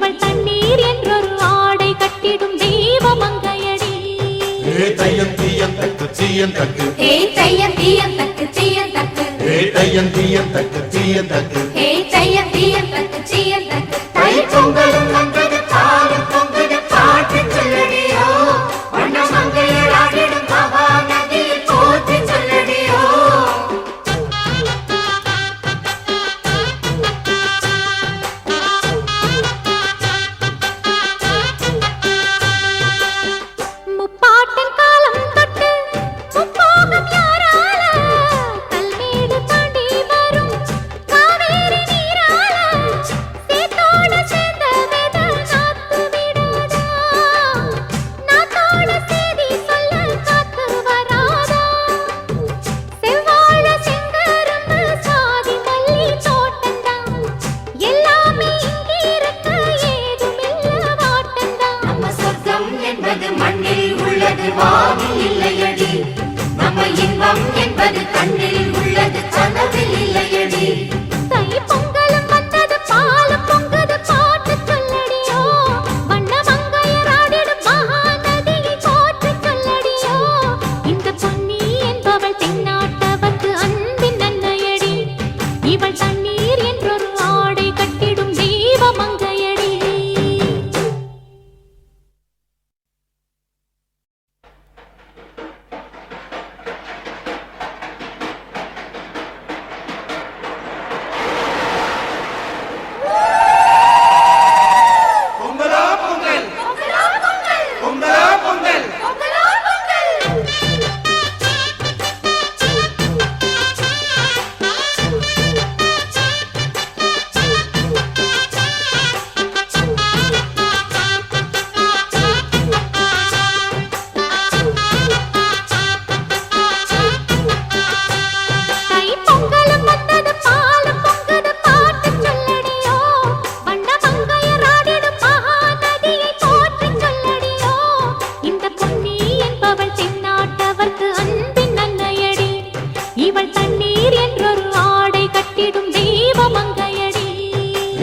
இவள் தண்ணீர் என்றொரு ஆடை கட்டிடும் தெய்வ மங்கையடி ஏ தையன் தீயன் தக்கு சீயன் தக்கு. ஏ தையன் தீயன் தக்கு சீயன் தக்கு. ஏ தையன் தீயன் தக்கு சீயன் தக்கு. ஏ தையன் தீயன் தக்கு சீயன் தக்கு. தை பொங்கலும்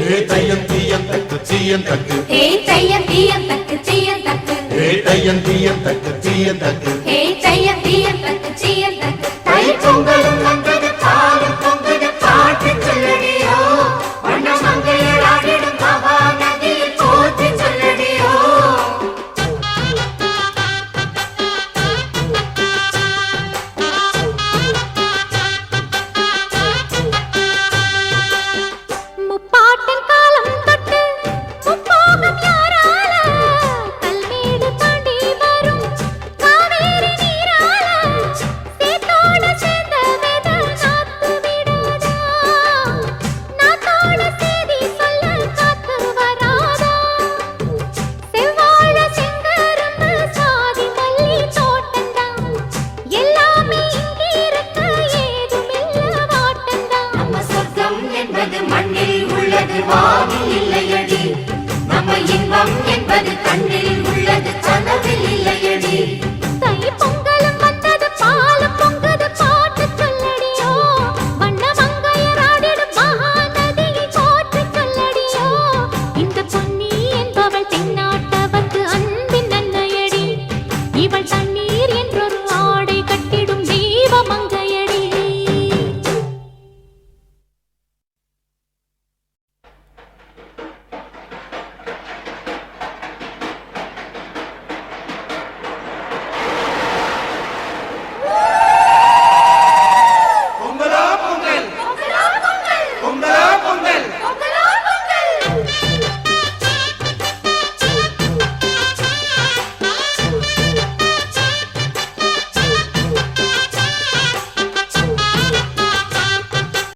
தையம் தீயம் தக்கு சீயம் தக்கு. ஹே தையம் தீயம் தக்கு சீயம் தக்கு. ஹே தையம் தீயம் தக்கு சீயம் தக்கு. ஹே தையம் தீயம் தக்கு சீயம் தக்கு. தை பொங்கலும் வந்து வாதி இல்லையடி. நம்ம இன்பம்